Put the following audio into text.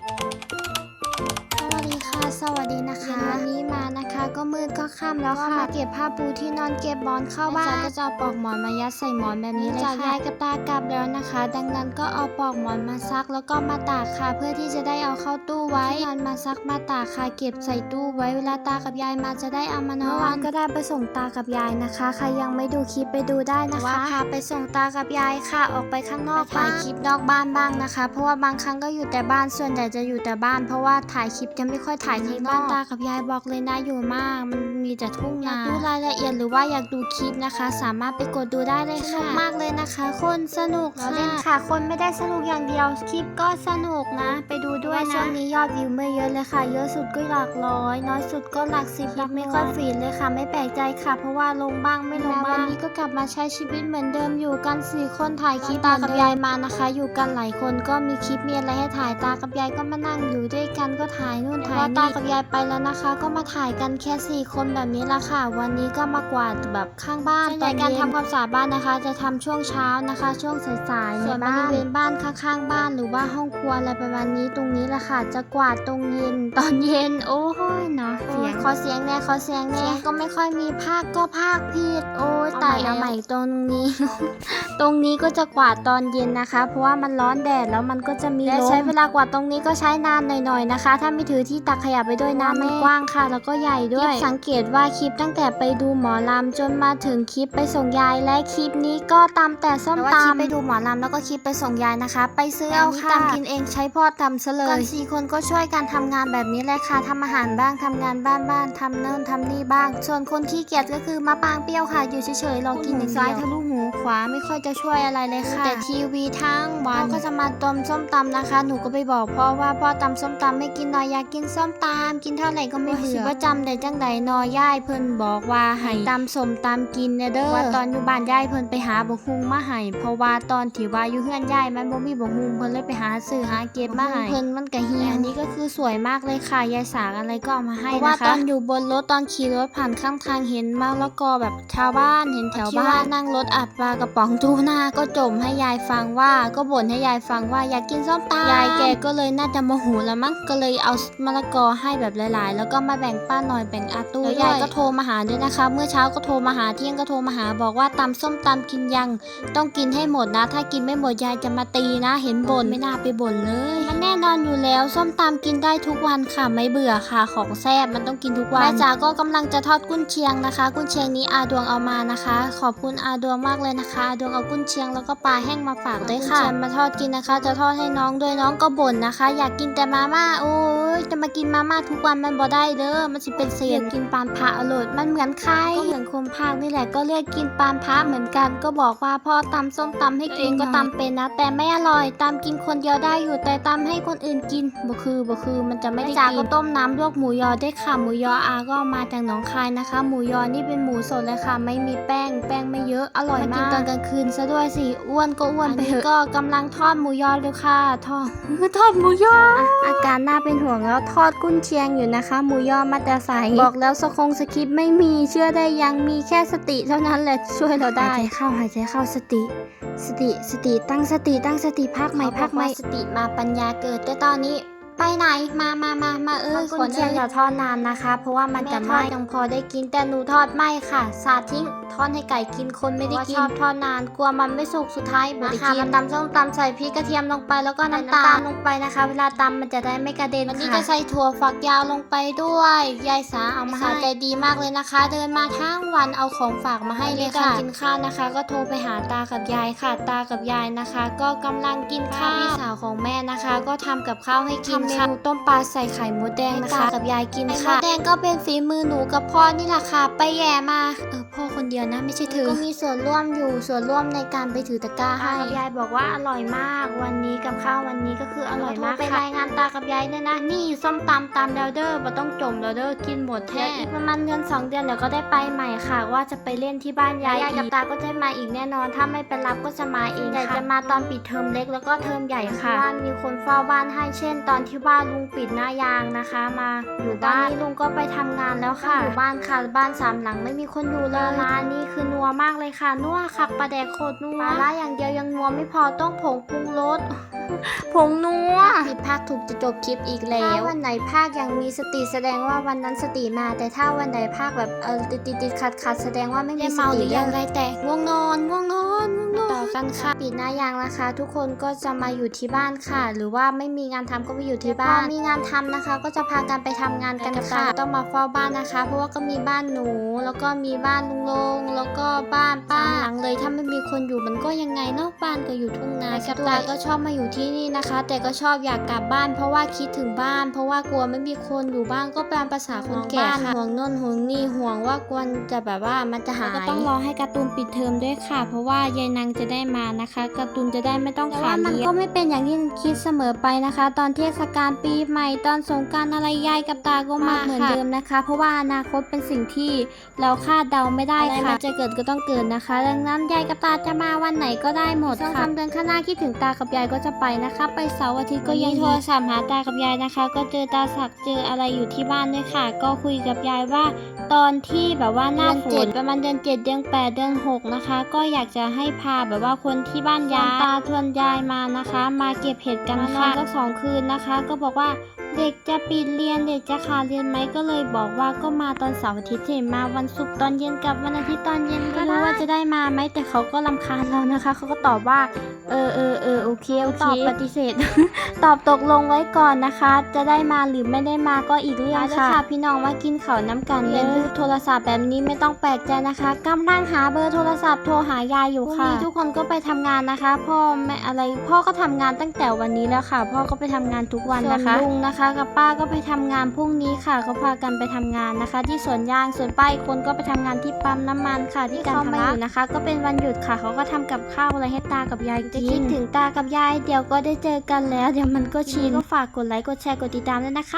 you สวัสดีนะคะวันนี้มานะคะก็มืดก็ค่ำแล้วค่ะมาเก็บผ้าปูที่นอนเก็บบอนเข้าบ้านก็จะเอาปลอกหมอนมายัดใส่หมอนแบบนี้เลยค่ะจากยายกับตากลับแล้วนะคะ ดังนั้นก็เอาปลอกหมอนมาซักแล้วก็มาตากค่ะ เพื่อที่จะได้เอาเข้าตู้ไว้ที่นอนมาซักมาตากค่ะเก็บใส่ตู้ไว้เวลาตากับยายมาจะได้เอามานอนเมื่อวานก็ได้ไปส่งตากับยายนะคะ ใครยังไม่ดูคลิปไปดูได้นะคะว่าพาไปส่งตากับยายค่ะ ออกไปข้างนอกถ่ายคลิปนอกบ้านบ้างนะคะ เพราะว่าบางครั้งก็อยู่แต่บ้านส่วนใหญ่จะอยู่แต่บ้าน เพราะว่าถ่ายคลิปจะไม่ค่อยถ่ายข้างนอกตากับยายบอกเลยนะอยู่มาก มันมีแต่ทุ่งนาอยากดูรายละเอียดหรือว่าอยากดูคลิปนะคะ สามารถไปกดดูได้เลยค่ะสนุกมากเลยนะคะ คนสนุกค่ะเล่นค่ะ คนไม่ได้สนุกอย่างเดียวคลิปก็สนุกนะ ไปดูด้วยนะช่วงนี้ยอดวิวไม่เยอะเลยค่ะ เยอะสุดก็หลักร้อย น้อยสุดก็หลักสิบไม่ค่อยฟีดเลยค่ะ ไม่แปลกใจค่ะ เพราะว่าลงบ้างไม่ลงบ้างวันนี้ก็กลับมาใช้ชีวิตเหมือนเดิมอยู่กันสี่คนถ่ายคลิปตากับยายมานะคะ อยู่กันหลายคนก็มีคลิปมีอะไรให้ถ่ายตากับยายก็มานั่งอยู่ด้วยกันก็ถ่ายนู่นถ่ายนี่ตากับยายไปแล้วนะคะ ก็มาถ่ายกันแค่สี่คนแบบนี้ละค่ะ วันนี้ก็มากวาดแบบข้างบ้านตอนการทำความสะอาดบ้านนะคะ จะทำช่วงเช้านะคะ ช่วงสายๆส่วนบริเวณบ้านข้างๆบ้านหรือว่าห้องครัวอะไรประมาณนี้ตรงนี้แหละค่ะ จะกวาดตรงเย็นตอนเย็น โอ้ยเนาะเสียงขอเสียงแน่ขอเสียงแน่ก็ไม่ค่อยมีภาคก็ภาคผิดโอ้ยตายเอาใหม่ตรงนี้ ตรงนี้ก็จะกวาดตอนเย็นนะคะ เพราะว่ามันร้อนแดดแล้วมันก็จะมีลมใช้เวลากวาดตรงนี้ก็ใช้นานหน่อยๆนะคะ ถ้าไม่ถือที่ตักขยะไปด้วยนะมันกว้างค่ะ แล้วก็ใหญ่ด้วยสังเกตว่าคลิปตั้งแต่ไปดูหมอลำจนมาถึงคลิปไปส่งยายและคลิปนี้ก็ตามแต่ส้มตำไปดูหมอลำแล้วก็คลิปไปส่งยายนะคะ ไปซื้อเอาค่ะตำกินเองใช้พ่อตำซะเลยกันสี่คนก็ช่วยกันทำงานแบบนี้แหละค่ะทำอาหารบ้างทำงานบ้านบ้านทำเนิ่นทำนี่บ้าง ส่วนคนขี้เกียจก็คือมาปางเปรี้ยวค่ะ อยู่เฉยๆรอกินอย่างเดียวซ้ายทะลุหูขวาไม่ค่อยจะช่วยอะไรเลยค่ะ แต่ทีวีทั้งวันพ่อก็จะมาต้มส้มตำนะคะ หนูก็ไปบอกพ่อว่าพ่อตำส้มตำไม่กินหน่อยอยากกินส้มตำกินเท่าไหร่ก็ไม่เบื่อว่าจำได้จังใดนอย่ายเพิ่นบอกว่าให้ตำส้มตำกินเนเด้อว่าตอนอยู่บ้านย่ายเพิ่นไปหาบกฮุงมาให้เพราะว่าตอนที่ว่าอยู่เฮือนย่ายมันบ่มีบกฮุงเพิ่นเลยไปหาซื้อหาเก็บมาให้เพิ่นมันก็เฮียอันนี้ก็คือสวยมากเลยค่ะยายสากอะไรก็เอามาให้นะคะเพราะว่าตอนอยู่บนรถตอนขี่รถผ่านข้างทางเห็นมะละกอแบบชาวบ้านเห็นแถวบ้านนั่งรถอัดปลากระป๋องทูน่าก็จมให้ยายฟังว่าก็บ่นให้ยายฟังว่าอยากกินส้มตำยายแกก็เลยน่าจะโมโหแล้วมั้งก็เลยเอามะละกอให้แบบหลายๆ แล้วก็มาแบ่งป้าหน่อยแบ่งอาตู้แล้วยายก็โทรมาหาด้วยนะคะ เมื่อเช้าก็โทรมาหาเที่ยงก็โทรมาหาบอกว่าตำส้มตำกินยัง ต้องกินให้หมดนะ ถ้ากินไม่หมดยายจะมาตีนะ เห็นบ่นไม่น่าไปบ่นเลยมันแน่นอนอยู่แล้วส้มตำกินได้ทุกวันค่ะไม่เบื่อค่ะ ของแซ่บมันต้องกินทุกวันแม่จ๋าก็กำลังจะทอดกุ้นเชียงนะคะ กุ้นเชียงนี้อาดวงเอามานะคะ ขอบคุณอาดวงมากเลยนะคะอาดวงเอากุ้นเชียงแล้วก็ปลาแห้งมาฝากด้วยค่ะมาทอดกินนะคะ จะทอดให้น้องด้วยน้องก็บ่นนะคะ อยากกินแต่มาม่าโอ้ยจะมากินมาม่าทุกวันมันบ่ได้เด้อมันสิเป็นเศษกินปานพระอร่อยมันเหมือนใครก็เหมือนคมภาคนี่แหละก็เรียกกินปานพระเหมือนกันก็บอกว่าพ่อตำส้มตำให้กินก็ตำเป็นนะ แต่ไม่อร่อยตำกินคนเดียวได้อยู่แต่ตำให้คนอื่นกินบ่คือบ่คือมันจะไม่ได้กินจากก็ต้มน้ำลวกหมูยอได้วยค่ะหมูยออาก็เอามาจากหนองคายนะคะ หมูยอนี่เป็นหมูสดเลยค่ะ ไม่มีแป้ง แป้งไม่เยอะอร่อยมากกินตอนกลางคืนซะด้วยสิอ้วนก็อ้วนไปเถอะก็กำลังทอดหมูยอเลยค่ะทอดทอดหมูยออะอาการน่าเป็นห่วงแล้วทอดกุ้นเชียงอยู่นะคะ หมูยอมาแต่ใสบอกแล้วสคงสคริปต์ไม่มีเชื่อได้ยังมีแค่สติเท่านั้นแหละช่วยเราได้หายใจเข้าหายใจเข้าสติ สติสติตั้งสติตั้งสติพักใหม่พักใหม่สติมาปัญญาเกิดแต่ตอนนี้ ไปไหนมามามามาเออคนเชียงอย่าทอดนานนะคะ เพราะว่ามันจะไหม้ยังพอได้กินแต่หนูทอดไหม้ค่ะ สาดทิ้งทอดให้ไก่กินคนไม่ได้กินชอบทอดนานกลัวมันไม่สุกสุดท้ายบริกินมันตำส้มตำใส่พริกกระเทียมลงไปแล้วก็น้ำตาลลงไปนะคะ เวลาตำมันจะได้ไม่กระเด็นวันนี้จะใส่ถั่วฝักยาวลงไปด้วยยายสาเอามาให้ใจดีมากเลยนะคะ เดินมาทั้งวันเอาของฝากมาให้เลยค่ะกินข้าวนะคะ ก็โทรไปหาตากับยายค่ะ ตากับยายนะคะ ก็กำลังกินข้าวพี่สาวของแม่นะคะ ก็ทำกับข้าวให้กินค่ะเมนูต้มปลาใส่ไข่มดแดงนะคะกับยายกินค่ะมดแดงก็เป็นฝีมือหนูกับพ่อนี่แหละค่ะ ไปแย่มาเออพ่อคนเดียวนะไม่ใช่เธอก็มีส่วนร่วมอยู่ส่วนร่วมในการไปถือตะกร้าให้ยายบอกว่าอร่อยมาก วันนี้กับข้าววันนี้ก็คืออร่อยมากไปรายงานตากับยายด้วยนะ นี่ส้มตำตามแล้วเด้อบ่ต้องจมแล้วเด้อกินหมดแท้อีกประมาณเดือนสองเดือนเดี๋ยวก็ได้ไปใหม่ค่ะ ว่าจะไปเล่นที่บ้านยายยายกับตาก็จะมาอีกแน่นอน ถ้าไม่ไปรับก็จะมาเองค่ะจะมาตอนปิดเทอมเล็กแล้วก็เทอมใหญ่ค่ะบ้านมีคนเฝ้าบ้านให้เช่น ตอนที่ที่บ้านลุงปิดหน้ายางนะคะมาอยู่บ้านนี้ลุงก็ไปทำงานแล้วค่ะอยู่บ้านค่ะบ้านสามหลังไม่มีคนอยู่เลยร้านนี้คือนัวมากเลยค่ะนัวค่ะปลาแดกโคตรนัวปลาล่าอย่างเดียวยังนัวไม่พอต้องผงปรุงรสผงนัวผิดพลาดถูกจะจบคลิปอีกแล้วถ้าวันไหนภาคยังมีสติแสดงว่าวันนั้นสติมา แต่ถ้าวันไหนภาคแบบเออติดติดติดขัดขัดแสดงว่าไม่มีสติอย่างไรแต่ง่วงนอนง่วงนอนง่วงนอนต่อ กันค่ะ ปิดหน้ายางนะคะ ทุกคนก็จะมาอยู่ที่บ้านค่ะ หรือว่าไม่มีงานทำก็ไปอยู่ที่บ้าน มีงานทำนะคะ ก็จะพากันไปทำงานกันค่ะ ต้องมาเฝ้าบ้านนะคะ เพราะว่าก็มีบ้านหนู แล้วก็มีบ้านลุงลง แล้วก็บ้านป้าหลังเลยถ้าไม่มีคนอยู่มันก็ยังไงเนอกบ้านก็อยู่ทุ่งนากับตาก็ชอบมาอยู่ที่นี่นะคะ แต่ก็ชอบอยากกลับบ้าน เพราะว่าคิดถึงบ้าน เพราะว่ากลัวไม่มีคนอยู่บ้านก็เป็นภาษาคนแก่ค่ะห่วงโน่นห่วงนี่ห่วงว่ากลัวจะแบบว่ามันจะหายก็ต้องรอให้การ์ตูนปิดเทอมด้วยค่ะ เพราะว่ายายนางจะได้มานะคะการ์ตูนจะได้ไม่ต้องขาดเรียนมันก็ไม่เป็นอย่างที่คิดเสมอไปนะคะ ตอนเทศกาลปีใหม่ตอนสงกรารอะไรยายกับตาก็มาเหมือนเดิมนะคะ เพราะว่าอนาคตเป็นสิ่งที่เราคาดเดาไม่ได้ค่ะจะเกิดก็ต้องเกิดนะคะ ดังนั้นยายกับตาจะมาวันไหนก็ได้หมดค่ะสองสามเดือนข้างหน้าคิดถึงตากับยายก็จะไปนะคะ ไปเสาร์อาทิตย์ก็ยังโทรศัพท์หาตากับยายนะคะ ก็เจอตาสักดิ์เจออะไรอยู่ที่บ้านด้วยค่ะ ก็คุยกับยายว่า ตอนที่แบบว่าหน้าฝนประมาณเดือนเจ็ดเดือนแปดเดือนหกนะคะ ก็อยากจะให้พาแบบว่าคนที่บ้านยายตาทวนยายมานะคะ มาเก็บเห็ดกันค่ะก็สองคืนนะคะ ก็บอกว่าเด็กจะปิดเรียนเด็กจะขาดเรียนไหมก็เลยบอกว่าก็มาตอนเสาร์อาทิตย์เห็นมาวันศุกร์ตอนเย็นกับวันอาทิตย์ตอนเย็นก็รู้ว่าจะได้มาไหมแต่เขาก็ลำคาญเรานะคะ เขาก็ตอบว่า เออเออเออโอเคโอเคตอบปฏิเสธ ตอบตกลงไว้ก่อนนะคะ จะได้มาหรือไม่ได้มาก็อีกเรื่องค่ะ พี่น้องว่ากินเขาวน้ำกันเล่นโทรศัพท์แบบนี้ไม่ต้องแปลกใจนะคะกำลังหาเบอร์โทรศัพท์โทรหายายอยู่ค่ะทุกคนก็ไปทำงานนะคะ พ่อแม่อะไรพ่อก็ทำงานตั้งแต่วันนี้แล้วค่ะ พ่อก็ไปทำงานทุกวันนะคะลุงนะคะกับป้าก็ไปทำงานพรุ่งนี้ค่ะ ก็พากันไปทำงานนะคะ ที่สวนยางส่วนป้าอีกคนก็ไปทำงานที่ปั๊มน้ำมันค่ะ ที่การทำอยู่นะคะ ก็เป็นวันหยุดค่ะ เขาก็ทำกับข้าวอะไรให้ตากับยายกินคิดถึงตากับยาย เดี๋ยวก็ได้เจอกันแล้ว เดี๋ยวมันก็ชินก็ฝากกดไลค์กดแชร์กดติดตามด้วยนะคะ